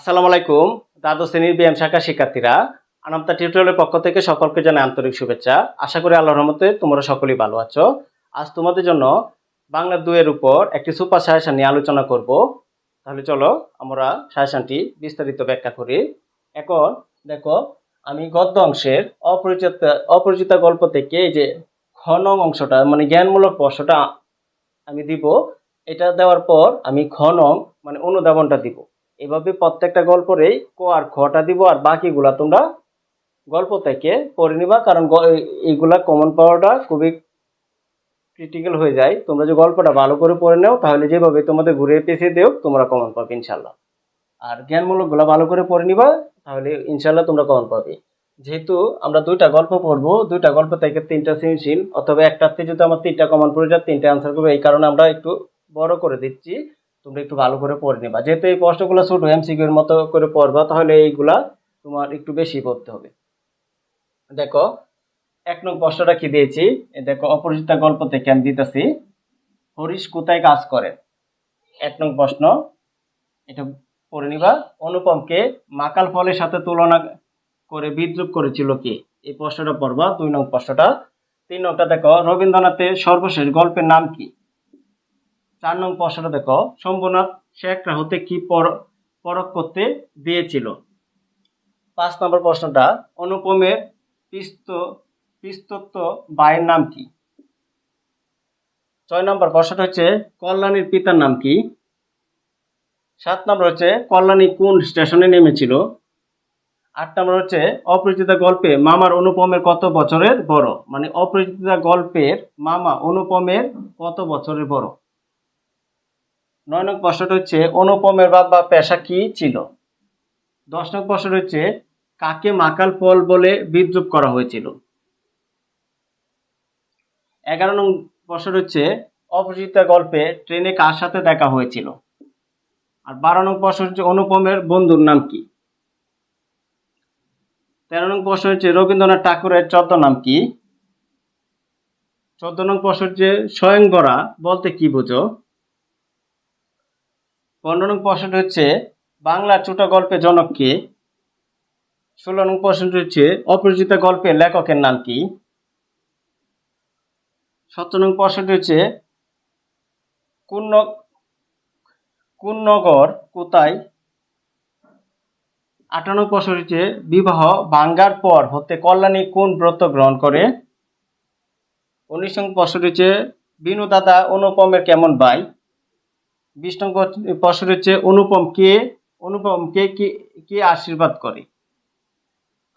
আসসালামু আলাইকুম, দ্বাদশ শ্রেণির বিএম শাখা শিক্ষার্থীরা, আনামতা টিউটোরিয়ালের পক্ষ থেকে সকলকে জানাই আন্তরিক শুভেচ্ছা। আশা করি আল্লাহর রহমতে তোমরা সকলেই ভালো আছো। আজ তোমাদের জন্য বাংলা দুয়ের উপর একটি সুপার সাজেশন নিয়ে আলোচনা করব। তাহলে চলো, আমরা সাজেশনটি বিস্তারিত ব্যাখ্যা করি। এখন দেখো, আমি গদ্য অংশের অপরিচিত অপরিচিত গল্প থেকে যে ঘন অংশটা মানে জ্ঞানমূলক প্রশ্নটা আমি দিব, এটা দেওয়ার পর আমি ঘনং মানে অনুধাবনটা দিব। এভাবে প্রত্যেকটা গল্পরেই ক আর খটা দিব আর বাকিগুলা তোমরা গল্প থেকে পড়ে নিবা, কারণ এইগুলা কমন পাওয়াটা খুবই ক্রিটিক্যাল হয়ে যায়। তোমরা যে গল্পটা ভালো করে পড়ে নাও, তাহলে যেভাবে তোমাদের ঘুরে পেছিয়ে দেও তোমরা কমন পাবে ইনশাল্লাহ আর জ্ঞানমূলকগুলো ভালো করে পড়ে নিবা, তাহলে ইনশাল্লাহ তোমরা কমন পাবে। যেহেতু আমরা দুইটা গল্প পড়ব, দুইটা গল্প থেকে তিনটা সৃজনশীল, অথবা একটাতে যদি আমার তিনটা কমন পড়ে যায় তিনটা আনসার করবে, এই কারণে আমরা একটু বড় করে দিচ্ছি। তোমরা একটু ভালো করে পড়ে নেবা। যেহেতু এই প্রশ্নগুলো ছোট এর মতো করে পড়বা, তাহলে এইগুলা তোমার একটু বেশি পড়তে হবে। দেখো, এক নং প্রশ্নটা কি দিয়েছি? দেখো, অপরিচিতা গল্প থেকে আমি দিতেছি, হরিশ কোথায় কাজ করে? এক নং প্রশ্ন, এটা পড়ে নিবা। অনুপমকে মাকাল ফলের সাথে তুলনা করে বিদ্রুপ করেছিল কে? এই প্রশ্নটা পড়বা, দুই নং প্রশ্নটা। তিন নংটা দেখো, রবীন্দ্রনাথের সর্বশেষ গল্পের নাম কি? চার নং প্রশ্নটা দেখো। শম্ভুনাথ শেখরা হতে কি পর- পরখ করতে দিয়েছিল। পাঁচ নম্বর প্রশ্নটা, অনুপমের পিস্ত, পিস্তত্ব বায়ের নাম কি? ছয় নম্বর প্রশ্নটা হচ্ছে, কল্যাণীর পিতার নাম কি? সাত নম্বর হচ্ছে, কল্যাণী কোন স্টেশনে নেমেছিল? আট নম্বর হচ্ছে, অপরিচিতা গল্পে মামার অনুপমের কত বছরের বড়? মানে অপরিচিতা গল্পের মামা অনুপমের কত বছরের বড়? নয় নং প্রশ্নটা হচ্ছে, অনুপমের বাবা পেশা কি ছিল? দশ নং প্রশ্ন হচ্ছে, কাকে মাকাল ফল বলে বিদ্রুপ করা হয়েছিল? এগারো নং প্রশ্ন হচ্ছে, অপরিচিতা গল্পে ট্রেনে কার সাথে দেখা হয়েছিল? আর বারো নং প্রশ্ন হচ্ছে, অনুপমের বন্ধুর নাম কি? তেরো নং প্রশ্ন হচ্ছে, রবীন্দ্রনাথ ঠাকুরের চোদ্দ নাম কি? চোদ্দ নং প্রশ্ন হচ্ছে, স্বয়ংবরা বলতে কি বোঝো? পনেরো নং প্রশ্নটি হচ্ছে, বাংলা ছোট গল্পের জনক কে? ষোলো নং প্রশ্নটি হচ্ছে, অপরিচিত গল্পের লেখকের নাম কি? সতেরো নং প্রশ্নটি হচ্ছে, কোন নগর কোথায়? আটান্ন হচ্ছে, বিবাহ ভাঙ্গার পর হতে কল্যাণী কোন ব্রত গ্রহণ করে? উনিশ হচ্ছে বিনু দাদা অনুপমের কেমন ভাই বিশ নং প্রশ্ন হচ্ছে, অনুপম কে অনুপম কে, কি আশীর্বাদ করে?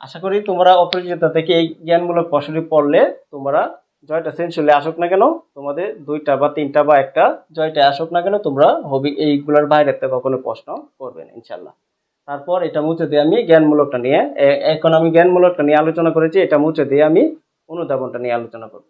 আশা করি তোমরা অপরিচিত থেকে এই জ্ঞানমূলক প্রশ্নটি পড়লে তোমরা জয়টা সেন্সুলে আসুক না কেন, তোমাদের দুইটা বা তিনটা বা একটা জয়টা আসুক না কেন, তোমরা হবি এইগুলোর বাইরে থেকে কখনো প্রশ্ন করবে না ইনশাল্লাহ তারপর এটা মুছে দিয়ে আমি জ্ঞানমূলকটা নিয়ে এখন আমি জ্ঞানমূলকটা নিয়ে আলোচনা করেছি, এটা মুছে দিয়ে আমি অনুধাবনটা নিয়ে আলোচনা করব।